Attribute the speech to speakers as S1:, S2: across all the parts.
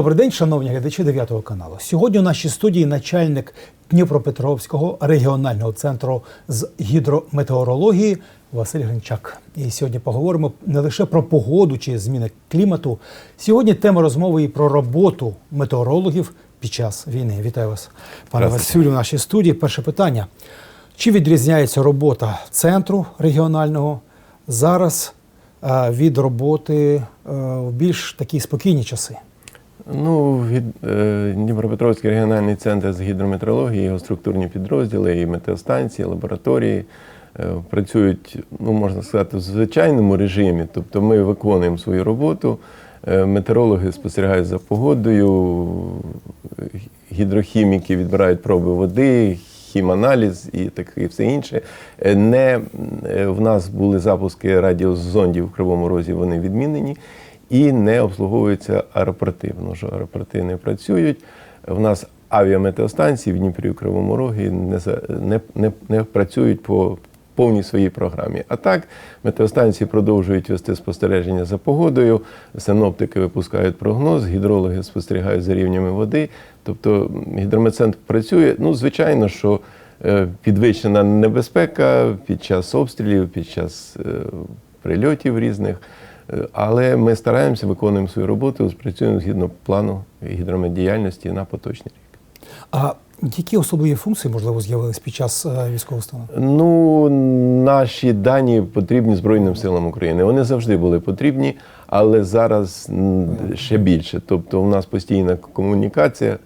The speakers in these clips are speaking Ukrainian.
S1: Добрий день, шановні глядачі 9 каналу. Сьогодні у нашій студії начальник Дніпропетровського регіонального центру з гідрометеорології Василь Гринчак. І сьогодні поговоримо не лише про погоду чи зміни клімату. Сьогодні тема розмови і про роботу метеорологів під час війни. Вітаю вас, пане Василю, в нашій студії. Перше питання: чи відрізняється робота центру регіонального зараз е, від роботи е, в більш такі спокійні часи?
S2: Ну, е, Дніпропетровський регіональний центр з гідрометеорології, його структурні підрозділи, і метеостанції, лабораторії е, працюють, ну можна сказати, в звичайному режимі. Тобто ми виконуємо свою роботу. е, Метеорологи спостерігають за погодою, гідрохіміки відбирають проби води, хіманаліз і таке і все інше. Не в нас були запуски радіозондів в Кривому Розі, вони відмінені і не обслуговуються аеропорти, тому що аеропорти не працюють. В нас авіаметеостанції в Дніпрі в Кривому Рогі не, не, не, не працюють по повній своїй програмі. А так, метеостанції продовжують вести спостереження за погодою, синоптики випускають прогноз, гідрологи спостерігають за рівнями води. Тобто гідрометцентр працює. Ну, звичайно, що е, підвищена небезпека під час обстрілів, під час е, прильотів різних. Але ми стараємося, виконуємо свою роботу, працюємо згідно плану гідрометдіяльності на поточний рік.
S1: А які особливі функції, можливо, з'явились під час е, військового стану?
S2: Ну, наші дані потрібні Збройним силам України. Вони завжди були потрібні, але зараз ще більше. Тобто, у нас постійна комунікація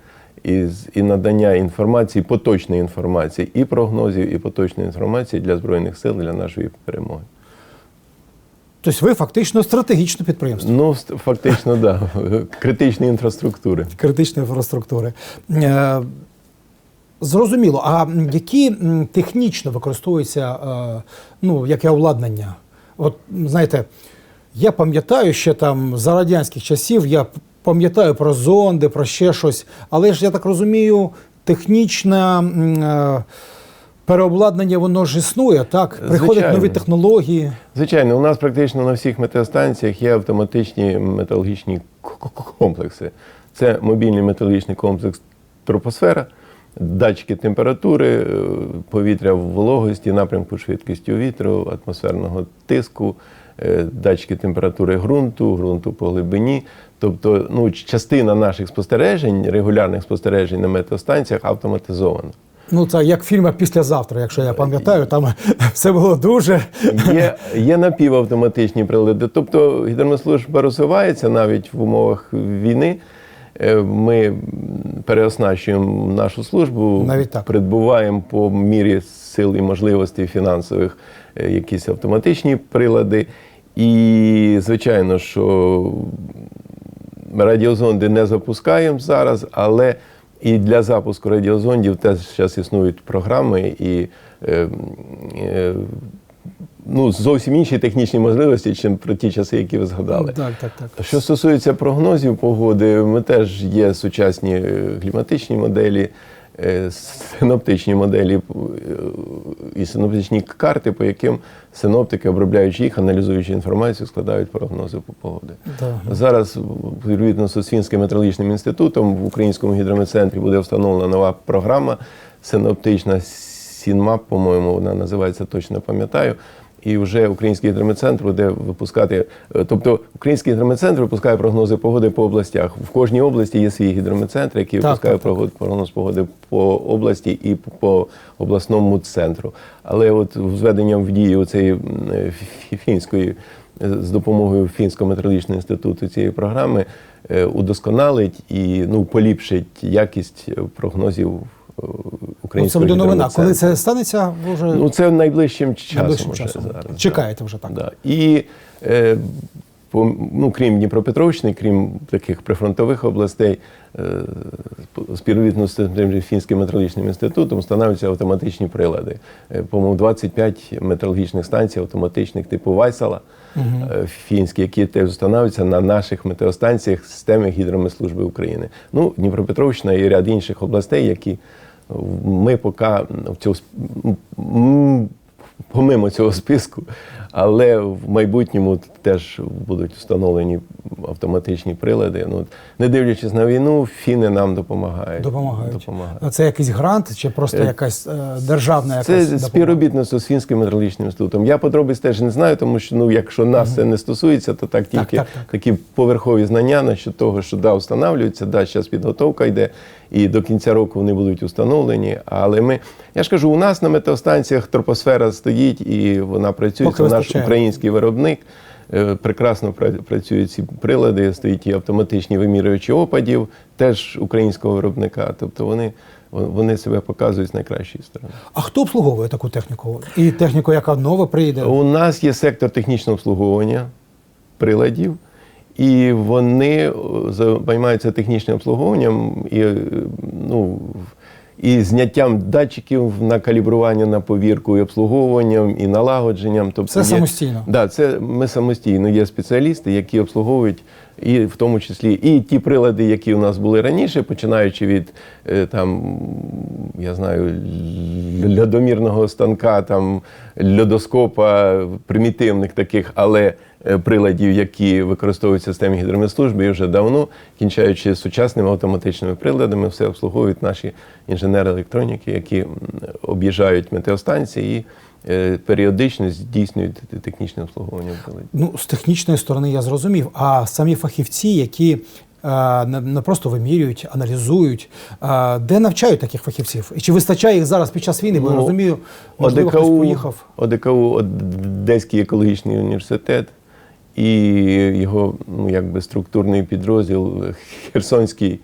S2: і, і надання інформації, поточної інформації, і прогнозів, і поточної інформації для Збройних сил для нашої перемоги.
S1: Тобто ви фактично стратегічне підприємство
S2: Ну, фактично, да. Критичні інфраструктури.
S1: критичної інфраструктури. Е, Зрозуміло, а які технічно використовуються е, ну, яке обладнання? От знаєте, я пам'ятаю ще там за радянських часів, я пам'ятаю про зонди, про ще щось, але ж я так розумію, технічне м, е, переобладнання воно ж існує, так? Приходять
S2: Звичайно.
S1: нові технології.
S2: Звичайно, у нас практично на всіх метеостанціях є автоматичні к- комплекси. Це мобільний метеорологічний комплекс тропосфера, датчики температури, е, повітря в вологості, напрямку швидкістю вітру, атмосферного тиску, е, датчики температури ґрунту, ґрунту по глибині. Тобто, ну, частина наших спостережень, регулярних спостережень на метеостанціях автоматизована.
S1: Ну, це як фільм післязавтра, якщо я пам'ятаю, там все було дуже.
S2: Є, є напівавтоматичні прилади. Тобто гідрометслужба розвивається навіть в умовах війни. Е, Ми переоснащуємо нашу службу,
S1: Навіть так.
S2: придбуваємо по мірі сил і можливостей фінансових е, якісь автоматичні прилади. І, звичайно, що радіозонди не запускаємо зараз, але і для запуску радіозондів теж зараз існують програми і е, е, ну, зовсім інші технічні можливості, ніж про ті часи, які ви згадали.
S1: Так, так, так.
S2: Що стосується прогнозів погоди, ми теж є сучасні е, кліматичні моделі, синоптичні моделі е, і синоптичні карти, по яким синоптики, обробляючи їх, аналізуючи інформацію, складають прогнози по погоди.
S1: Да.
S2: Зараз відповідно з Фінським метеорологічним інститутом в Українському гідрометцентрі буде встановлена нова програма синоптична Сінмап, по-моєму, вона називається, точно пам'ятаю. І вже Український гідрометцентр буде випускати, е, тобто Український гідрометцентр випускає прогнози погоди по областях. В кожній області є свій гідрометцентр, який
S1: Так,
S2: випускає
S1: так, так.
S2: прогноз погоди по області і по обласному центру. Але от з введенням в дію цієї фінської е, з допомогою Фінського метеорологічного інституту цієї програми е, удосконалить і ну поліпшить якість е, прогнозів е,
S1: Ну, це
S2: українського
S1: буде новина. Коли це станеться, вже
S2: Ну це найближчим часом.
S1: найближчим часом.
S2: зараз.
S1: Чекаєте вже так.
S2: Да. І е, по, ну, крім Дніпропетровщини, крім таких прифронтових областей, е, співробітно з Фінським метеорологічним інститутом встановлюються автоматичні прилади. Е, По-моєму, 25 метеорологічних станцій автоматичних типу Вайсала е, фінські, які теж встановлюються на наших метеостанціях системи гідрометслужби України. Ну, Дніпропетровщина і ряд інших областей, які ми поки в сп- помимо цього списку, Але в майбутньому теж будуть встановлені автоматичні прилади. Ну, не дивлячись на війну, фіни нам допомагають.
S1: Допомагають.
S2: допомагають.
S1: А Це якийсь грант чи просто
S2: Е,
S1: якась е, державна якась
S2: Це
S1: допомога?
S2: співробітництво з Фінським метрологічним інститутом. Я подробиць теж не знаю, тому що ну, якщо нас це не стосується, то так тільки
S1: так, так.
S2: такі поверхові знання насчет того, що да, встановлюються, да, зараз підготовка йде, і до кінця року вони будуть установлені. Але ми, я ж кажу, у нас на метеостанціях тропосфера стоїть і вона працює.
S1: Поки
S2: Це наш український виробник. Е, Прекрасно працюють ці прилади, стоїть і автоматичні вимірювачі опадів, теж українського виробника. Тобто вони, вони себе показують з найкращої сторони.
S1: А хто обслуговує таку техніку? І техніку, яка нова прийде?
S2: У нас є сектор технічного обслуговування приладів, і вони займаються технічним обслуговуванням і, е, ну, і зняттям датчиків на калібрування, на повірку, і обслуговуванням, і налагодженням. Тобто
S1: Це
S2: є-
S1: самостійно?
S2: Да, це ми самостійно. Є спеціалісти, які обслуговують, і в тому числі і ті прилади, які у нас були раніше, починаючи від е, там, я знаю, льодомірного станка, там льодоскопа, примітивних таких, але е, приладів, які використовуються в системі гідрометслужби, і вже давно, кінчаючи сучасними автоматичними приладами, все обслуговують наші інженери електроніки, які об'їжджають метеостанції і періодично здійснюють технічне обслуговування.
S1: Ну, з технічної сторони я зрозумів. А самі фахівці, які е, не, просто вимірюють, аналізують, е, де навчають таких фахівців? І чи вистачає їх зараз під час війни? Бо я
S2: Ну,
S1: розумію, можливо, хтось
S2: ОДКУ,
S1: поїхав.
S2: ОДКУ Одеський екологічний університет і його ну, якби структурний підрозділ Херсонський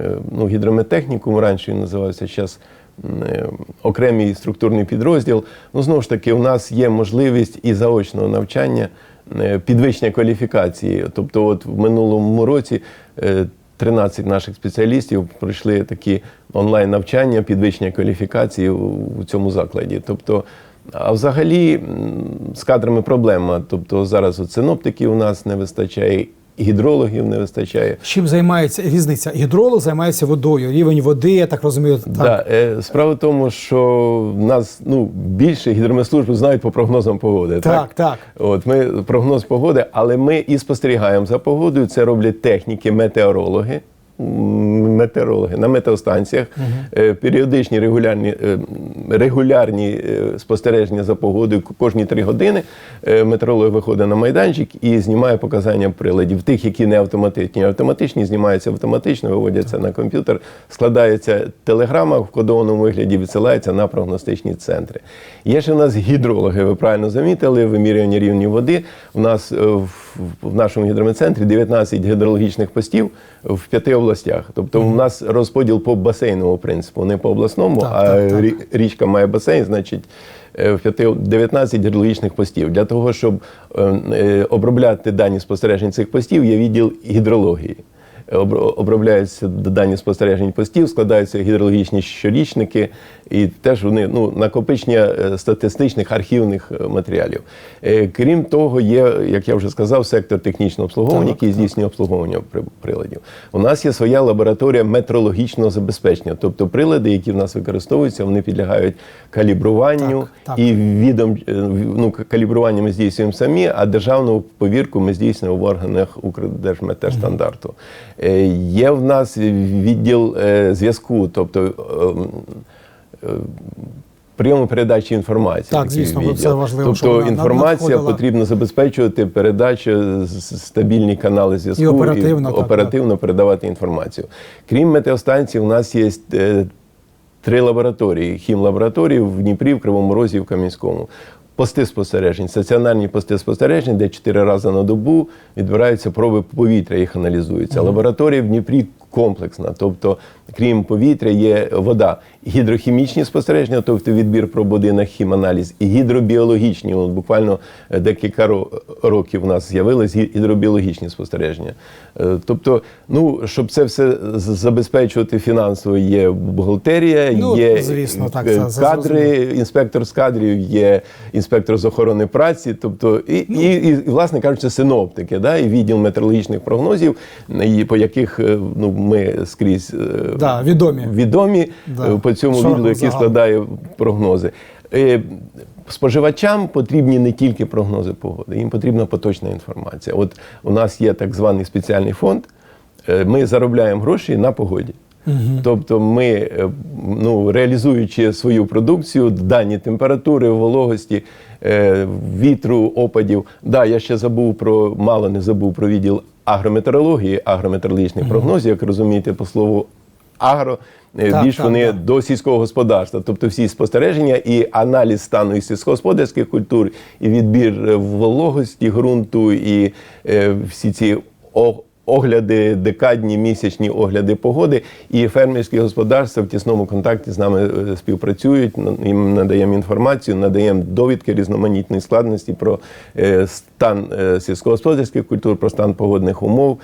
S2: е, ну, гідрометехнікум, раніше він називався зараз окремий структурний підрозділ. Ну, знову ж таки, у нас є можливість і заочного навчання, е, підвищення кваліфікації. Тобто, от в минулому році е, 13 наших спеціалістів пройшли такі онлайн-навчання, підвищення кваліфікації у цьому закладі. Тобто, а взагалі з кадрами проблема. Тобто зараз от синоптиків у нас не вистачає, гідрологів не вистачає.
S1: Чим займається різниця? Гідролог займається водою, рівень води, я так розумію. Так.
S2: Да, е, справа в тому, що в нас ну, більше гідрометслужби знають по прогнозам погоди.
S1: Так, так.
S2: От ми прогноз погоди, але ми і спостерігаємо за погодою. Це роблять техніки, метеорологи. Метеорологи на метеостанціях, Е, періодичні регулярні, е, регулярні е, спостереження за погодою кожні три години. Метеоролог виходить на майданчик і знімає показання приладів. Тих, які не автоматичні. Автоматичні знімаються автоматично, виводяться на комп'ютер, складається телеграма в кодованому вигляді, відсилається на прогностичні центри. Є ще у нас гідрологи, ви правильно замітили, вимірювання рівню води. У нас в, в нашому гідрометцентрі 19 гідрологічних постів в п'яти областях. Тобто у нас розподіл по басейному принципу, не по обласному,
S1: Так,
S2: а
S1: так, так.
S2: річка має басейн, значить. е, В п'яти 19 гідрологічних постів. Для того, щоб е, е, обробляти дані спостережень цих постів, є відділ гідрології. Обро- Обробляються дані спостережень постів, складаються гідрологічні щорічники, і теж вони ну, накопичення е, статистичних архівних е, матеріалів. Е, Крім того, є, як я вже сказав, сектор технічного обслуговування,
S1: Так,
S2: який здійснює обслуговування при- приладів. У нас є своя лабораторія метрологічного забезпечення, тобто прилади, які в нас використовуються, вони підлягають калібруванню
S1: Так, так.
S2: і відом ну, калібрування ми здійснюємо самі, а державну повірку ми здійснюємо в органах Укрдержметеостандарту. Е, Є в нас відділ е, зв'язку, тобто е, прийому передачі інформації.
S1: Так, звісно,
S2: відділ.
S1: це важливо,
S2: Тобто
S1: вона
S2: інформація
S1: надходила.
S2: потрібно забезпечувати передачу стабільні канали зв'язку
S1: І оперативно, так,
S2: оперативно передавати інформацію. Крім метеостанцій, у нас є три лабораторії: хімлабораторії в Дніпрі, в Кривому Розі і в Кам'янському. Пости спостережень, стаціонарні пости спостережень, де чотири рази на добу відбираються проби повітря, їх аналізуються. Лабораторія в Дніпрі комплексна, тобто, крім повітря, є вода. Гідрохімічні спостереження, тобто відбір проб води на хіманаліз, і гідробіологічні. От буквально е, декілька років у нас з'явились гідробіологічні спостереження. Е, Тобто, ну щоб це все забезпечувати фінансово, є бухгалтерія,
S1: Ну,
S2: є
S1: звісно, так,
S2: е,
S1: це-
S2: кадри, інспектор з кадрів, є інспектор з охорони праці, тобто і,
S1: Ну.
S2: і, і, власне кажучи, синоптики, да, і відділ метеорологічних прогнозів, і по яких ну, ми скрізь
S1: Да, відомі.
S2: відомі
S1: Да.
S2: е, по цьому який
S1: загалом.
S2: складає прогнози. Е, споживачам потрібні не тільки прогнози погоди, їм потрібна поточна інформація. От у нас є так званий спеціальний фонд. е, Ми заробляємо гроші на погоді. Тобто, ми, ну, реалізуючи свою продукцію, дані температури, вологості, вітру, опадів. Да, я ще забув про мало не забув про відділ агрометеорології, агрометеорологічний прогноз, як розумієте, по слову агро. е,
S1: Так,
S2: Більш
S1: так,
S2: вони
S1: так.
S2: до сільського господарства, тобто всі спостереження і аналіз стану і сільськогосподарських культур, і відбір е, вологості ґрунту, і е, всі ці огляди, декадні, місячні огляди погоди. І фермерські господарства в тісному контакті з нами е, співпрацюють. Їм надаємо інформацію, надаємо довідки різноманітної складності про е, стан е, сільськогосподарських культур, про стан погодних умов.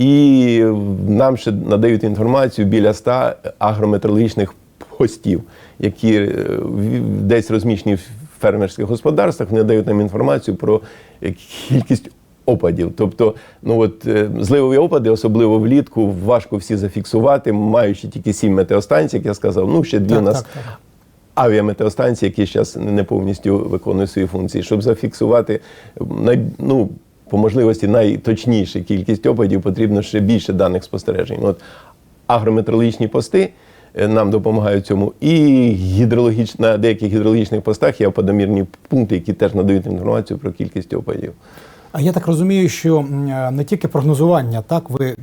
S2: І нам ще надають інформацію біля 100 агрометеорологічних постів, які е, десь розміщені в фермерських господарствах, вони дають нам інформацію про е, кількість опадів. Тобто, ну от е, зливові опади, особливо влітку, важко всі зафіксувати, маючи тільки сім метеостанцій, як я сказав. Ну ще дві
S1: Так,
S2: у нас
S1: так, так.
S2: авіаметеостанції, які зараз не повністю виконують свої функції, щоб зафіксувати ну, по можливості найточнішу кількість опадів, потрібно ще більше даних спостережень. От Агрометрологічні пости е, нам допомагають цьому, і гідрологіч... на деяких гідрологічних постах є подомірні пункти, які теж надають інформацію про кількість опадів.
S1: А я так розумію, що е, не тільки прогнозування, так ви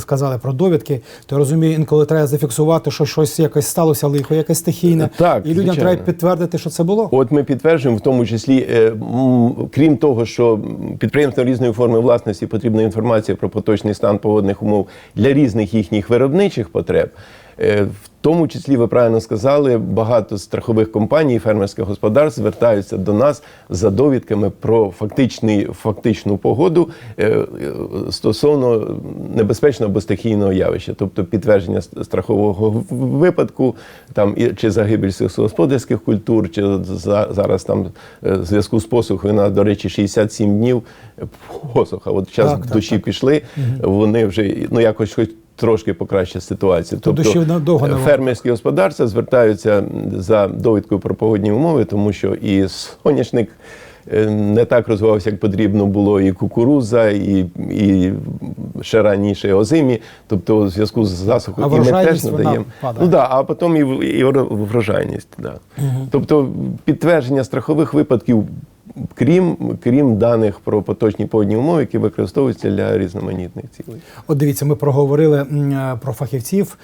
S1: сказали про довідки, то я розумію, інколи треба зафіксувати, що щось якось сталося лихо, якесь стихійне,
S2: Так,
S1: і людям
S2: звичайно.
S1: треба підтвердити, що це було.
S2: От ми підтверджуємо, в тому числі, е, крім того, що підприємствам різної форми власності потрібна інформація про поточний стан погодних умов для різних їхніх виробничих потреб. Е, В тому числі, ви правильно сказали, багато страхових компаній, фермерських господарств звертаються до нас за довідками про фактичний, фактичну погоду е, е, стосовно небезпечного або стихійного явища, тобто підтвердження страхового випадку, там чи загибель сільськогосподарських культур, чи за, зараз там в зв'язку з посухою, у нас, до речі, 67 днів посуха. От зараз
S1: Так, так,
S2: дощі
S1: так.
S2: пішли, вони вже ну якось хоч. Трошки покращить ситуацію.
S1: То дощів надовго
S2: е, фермерські господарства звертаються за довідкою про погодні умови, тому що і соняшник е, не так розвивався, як потрібно було, і кукуруза, і, і ще раніше озимі. Тобто, у зв'язку з засухою, і ми теж надаємо. Ну да, а потім і, і врожайність. Да. Тобто підтвердження страхових випадків. Крім, крім даних про поточні погодні умови, які використовуються для різноманітних цілей.
S1: От дивіться, ми проговорили про фахівців,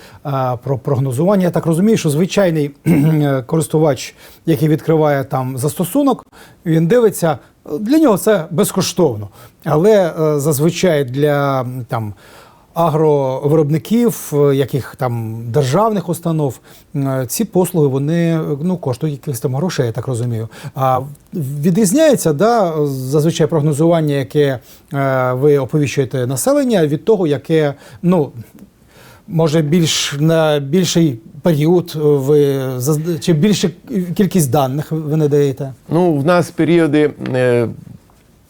S1: про прогнозування. Я так розумію, що звичайний користувач, який відкриває там застосунок, він дивиться. Для нього це безкоштовно, але е, зазвичай для там. Агровиробників, е, яких там державних установ, е, ці послуги вони е, ну коштують якихось там грошей, я так розумію. А відрізняється да, зазвичай прогнозування, яке ви оповіщуєте населення, від того, яке ну може більш на більший період ви чи більше кількість даних ви не даєте?
S2: Ну, в нас періоди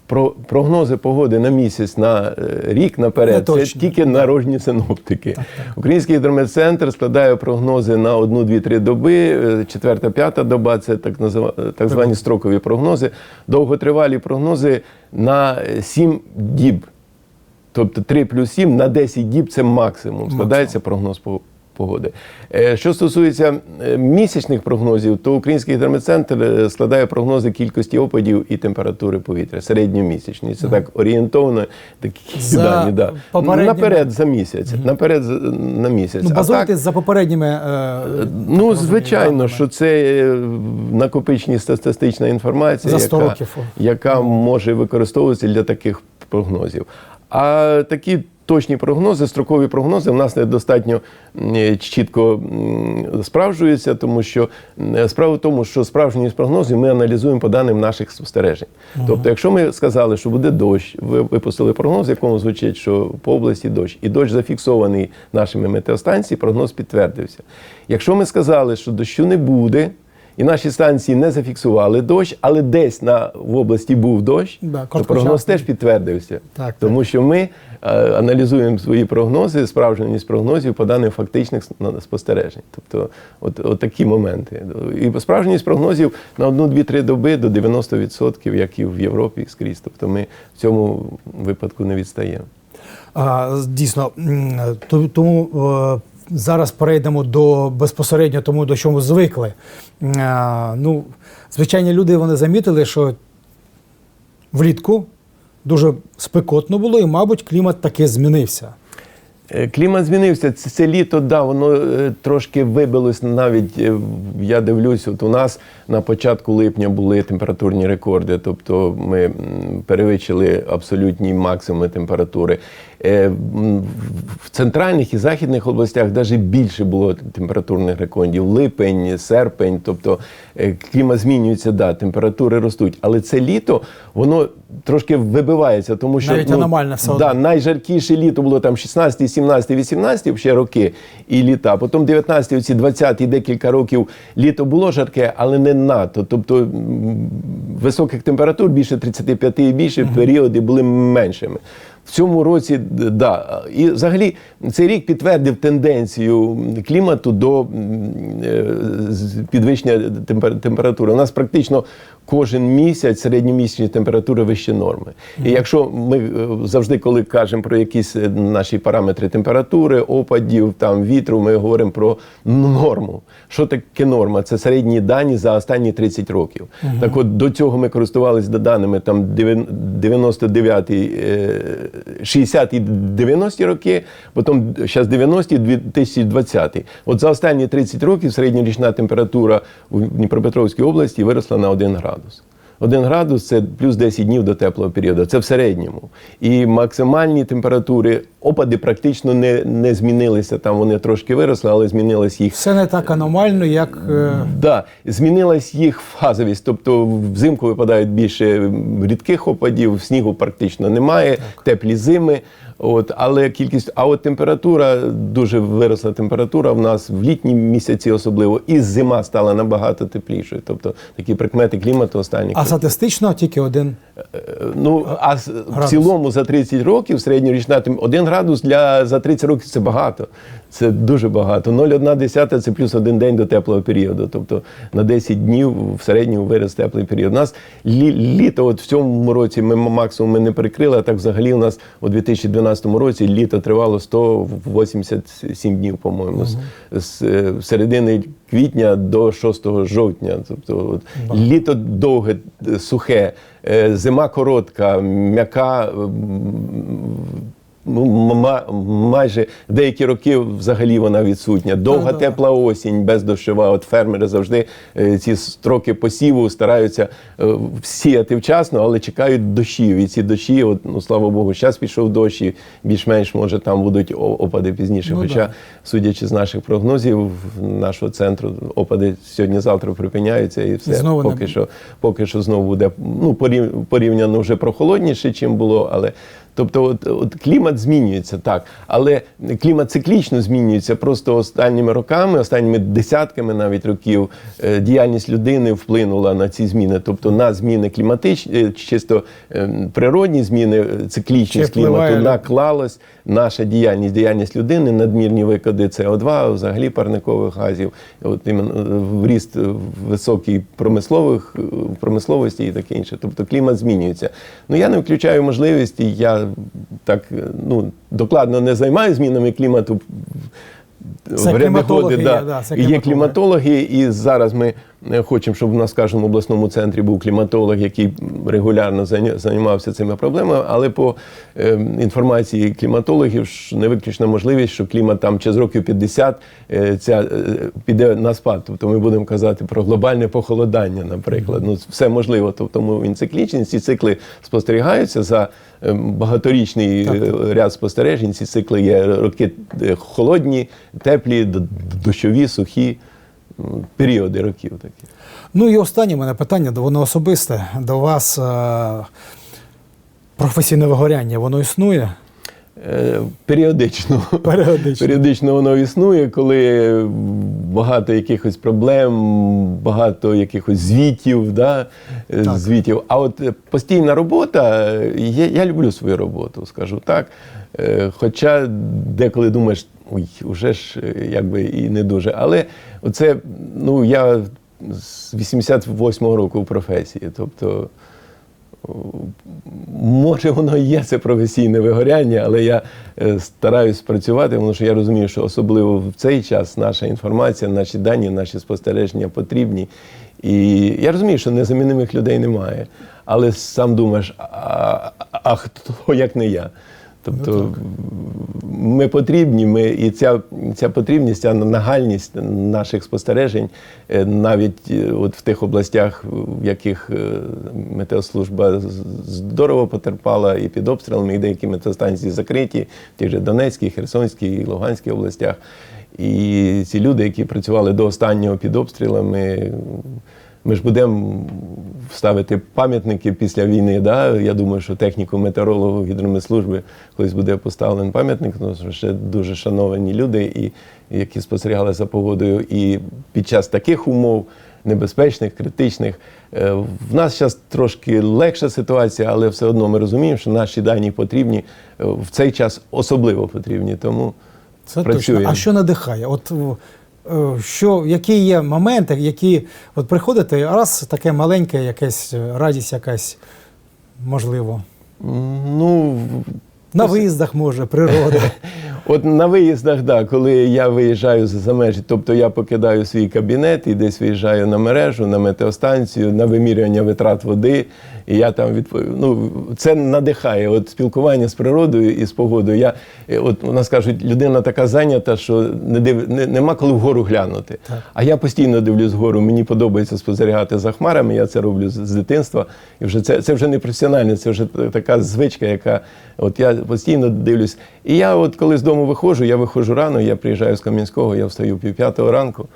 S2: про, прогнози погоди на місяць, на е, рік наперед. Це тільки народні синоптики. Український гідрометцентр складає прогнози на одну, дві, три доби. е, Четверта, п'ята доба це так назва- так звані строкові прогнози. Довготривалі прогнози на е, сім діб. Тобто 3 плюс 7 на 10 діб це максимум. Складається прогноз по- погоди. Е, Що стосується е, місячних прогнозів, то Український гідрометцентр е, складає прогнози кількості опадів і температури повітря, середньомісячні. Це так орієнтовно такі
S1: За
S2: дані. Да.
S1: попередніми-
S2: Наперед за місяць. Наперед за- на місяць.
S1: Ну,
S2: А
S1: базуєтесь
S2: так,
S1: за попередніми. Е,
S2: Ну, звичайно,
S1: розумію,
S2: що це накопичення статистична інформація,
S1: За 100
S2: яка,
S1: років.
S2: яка може використовуватися для таких прогнозів. А такі точні прогнози, строкові прогнози, в нас недостатньо м, чітко м, справджуються, тому що справа в тому, що справжність прогнозів ми аналізуємо по даним наших спостережень. Тобто, якщо ми сказали, що буде дощ, ви випустили прогноз, в якому звучить, що по області дощ, і дощ зафіксований нашими метеостанціями, прогноз підтвердився. Якщо ми сказали, що дощу не буде, і наші станції не зафіксували дощ, але десь на в області був дощ,
S1: Да,
S2: то прогноз теж підтвердився.
S1: Так,
S2: Тому що ми е, аналізуємо свої прогнози, справжність прогнозів по даним фактичних спостережень. Тобто, от, от такі моменти. І справжність прогнозів на одну, дві, три доби до 90%, як і в Європі скрізь. Тобто ми в цьому випадку не відстаємо.
S1: А, дійсно, тому е, зараз перейдемо до безпосередньо тому, до чому звикли. А, ну, звичайні люди вони замітили, що влітку дуже спекотно було, і, мабуть, клімат таки змінився.
S2: Е, Клімат змінився. Це, це літо, да, воно е, трошки вибилось навіть. е, Я дивлюсь, от у нас на початку липня були температурні рекорди, тобто ми перевищили абсолютні максимуми температури. Е, В центральних і західних областях навіть більше було температурних рекордів. Липень, серпень, тобто е, клімат змінюється, да, температури ростуть. Але це літо воно трошки вибивається, тому що
S1: Навіть аномальне все
S2: да, найжаркіше літо було там 16, 17, 18 ще роки і літа. Потім 19, оці 20 і декілька років літо було жарке, але не надто. Тобто високих температур більше 35 і більше періоди були меншими. В цьому році, да. І взагалі цей рік підтвердив тенденцію клімату до е, підвищення температури. У нас практично кожен місяць середньомісячні температури вище норми. І якщо ми е, завжди, коли кажемо про якісь е, наші параметри температури, опадів, там вітру, ми говоримо про норму. Що таке норма? Це середні дані за останні 30 років. Так от до цього ми користувалися даними там 99-й, е, 60-ті, 90-ті роки, потім зараз 90-ті, 2020-ті. От за останні 30 років середньорічна температура у Дніпропетровській області виросла на 1 градус. 1 градус це плюс 10 днів до теплого періоду. Це в середньому. І максимальні температури, опади практично не, не змінилися. Там вони трошки виросли, але змінилась їх
S1: Все не так аномально, як е,
S2: Да, змінилась їх фазовість. Тобто взимку випадають більше рідких опадів, снігу практично немає, теплі зими. От, але кількість, а от температура дуже виросла температура в нас в літні місяці, особливо, і зима стала набагато теплішою. Тобто такі прикмети клімату останні.
S1: а статистично тільки один.
S2: Ну а градус. в цілому за 30 років середньорічна тим один градус для за 30 років це багато. Це дуже багато. 0,1 це плюс один день до теплого періоду. Тобто на 10 днів в середньому вираз теплий період. У нас лі, літо, от в цьому році ми максимум ми не перекрили, а так взагалі у нас у 2012 році літо тривало 187 днів, по-моєму, з, з е, середини квітня до 6 жовтня. Тобто от, літо довге, е, сухе, е, зима коротка, м'яка. Ну, майже деякі роки взагалі вона відсутня. Довга
S1: Да-да.
S2: тепла осінь без дощова. От фермери завжди е, ці строки посіву стараються е, сіяти вчасно, але чекають дощів. І ці дощі, от, ну слава Богу, зараз пішов дощ, і більш-менш може там будуть опади пізніше.
S1: Ну,
S2: Хоча,
S1: да.
S2: судячи з наших прогнозів, нашого центру опади сьогодні-завтра припиняються, і все
S1: Знову
S2: поки
S1: буде.
S2: що поки що знову буде ну порів- порівняно вже прохолодніше, чим було, але. Тобто, от, от клімат змінюється так, але клімат циклічно змінюється. Просто останніми роками, останніми десятками навіть років, е, діяльність людини вплинула на ці зміни. Тобто на зміни кліматичні, е, чисто е, природні зміни, циклічність клімату наклалась наша діяльність, діяльність людини, надмірні викиди СО2, взагалі парникових газів, от іменно в ріст високий промислових промисловості і таке інше. Тобто клімат змінюється. Ну я не включаю можливість, і я так е, ну докладно не займаю змінами клімату.
S1: Це
S2: в
S1: кліматологи
S2: годи,
S1: є, да, це
S2: І є
S1: кліматологи.
S2: і зараз ми хочемо, щоб у нас, в обласному центрі був кліматолог, який регулярно займався цими проблемами. Але по е, інформації кліматологів не виключена можливість, що клімат там через років 50 е, ця, е, піде на спад. Тобто ми будемо казати про глобальне похолодання, наприклад. Ну, все можливо. Тобто він циклічний, ці цикли спостерігаються за е, багаторічний
S1: Так,
S2: е, ряд спостережень. Ці цикли є роки е, холодні, теплі, дощові, сухі періоди років такі.
S1: Ну і останнє мене питання, воно особисте. До вас е, професійне вигоряння, воно існує?
S2: Е, Періодично.
S1: Періодично.
S2: Періодично воно існує, коли багато якихось проблем, багато якихось звітів, да? е,
S1: Так.
S2: звітів. А от постійна робота, я, я люблю свою роботу, скажу так. Хоча деколи думаєш, ой, вже ж е, якби і не дуже. Але оце, ну, я з 88-го року в професії. Тобто, Може, воно і є це професійне вигоряння, але я е, стараюсь працювати, тому що я розумію, що особливо в цей час наша інформація, наші дані, наші спостереження потрібні. І я розумію, що незамінимих людей немає. Але сам думаєш, а, а хто як не я? Тобто ми потрібні, ми, і ця, ця потрібність, ця нагальність наших спостережень, е, навіть е, от в тих областях, в яких е, метеослужба здорово потерпала і під обстрілами, і деякі метеостанції закриті, в тих же Донецькій, Херсонській і Луганській областях. І ці люди, які працювали до останнього під обстрілами, ми ж будемо ставити пам'ятники після війни. Да? Я думаю, що техніку метеорологу гідрометслужби колись буде поставлений пам'ятник, тому що ще дуже шановані люди, і, які спостерігали за погодою. І під час таких умов, небезпечних, критичних, е, в нас зараз трошки легша ситуація, але все одно ми розуміємо, що наші дані потрібні е, в цей час особливо потрібні. Тому
S1: Це
S2: працюємо.
S1: точно. А що надихає? От що, які є моменти, які от приходите, раз таке маленьке, якесь е, радість якась, можливо.
S2: Ну
S1: На виїздах може, природа.
S2: От на виїздах, да, коли я виїжджаю за межі, тобто я покидаю свій кабінет і десь виїжджаю на мережу, на метеостанцію, на вимірювання витрат води. І я там відпов... ну, це надихає. От спілкування з природою і з погодою. Я, е, от у нас кажуть, людина така зайнята, що не див... не, нема коли вгору глянути.
S1: Так.
S2: А я постійно дивлюсь вгору. Мені подобається спостерігати за хмарами. Я це роблю з, з дитинства. І вже це, це вже не професіонально, це вже така звичка, яка от я постійно дивлюсь. І я, от коли з дому виходжу, я виходжу рано, я приїжджаю з Кам'янського, я встаю пів п'ятого ранку.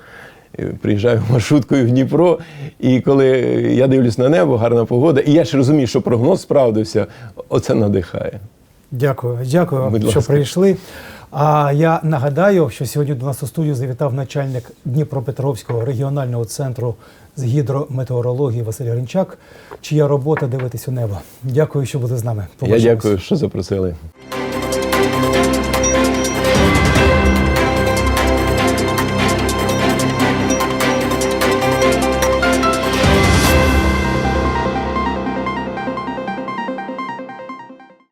S2: е, Приїжджаю маршруткою в Дніпро, і коли я дивлюсь на небо, гарна погода, і я ж розумію, що прогноз справдився, оце надихає.
S1: Дякую, дякую,
S2: Будь
S1: що
S2: ласка.
S1: прийшли. А я нагадаю, що сьогодні до нас у студію завітав начальник Дніпропетровського регіонального центру з гідрометеорології Василь Гринчак, чия робота дивитись у небо. Дякую, що були з нами.
S2: Я дякую, що запросили.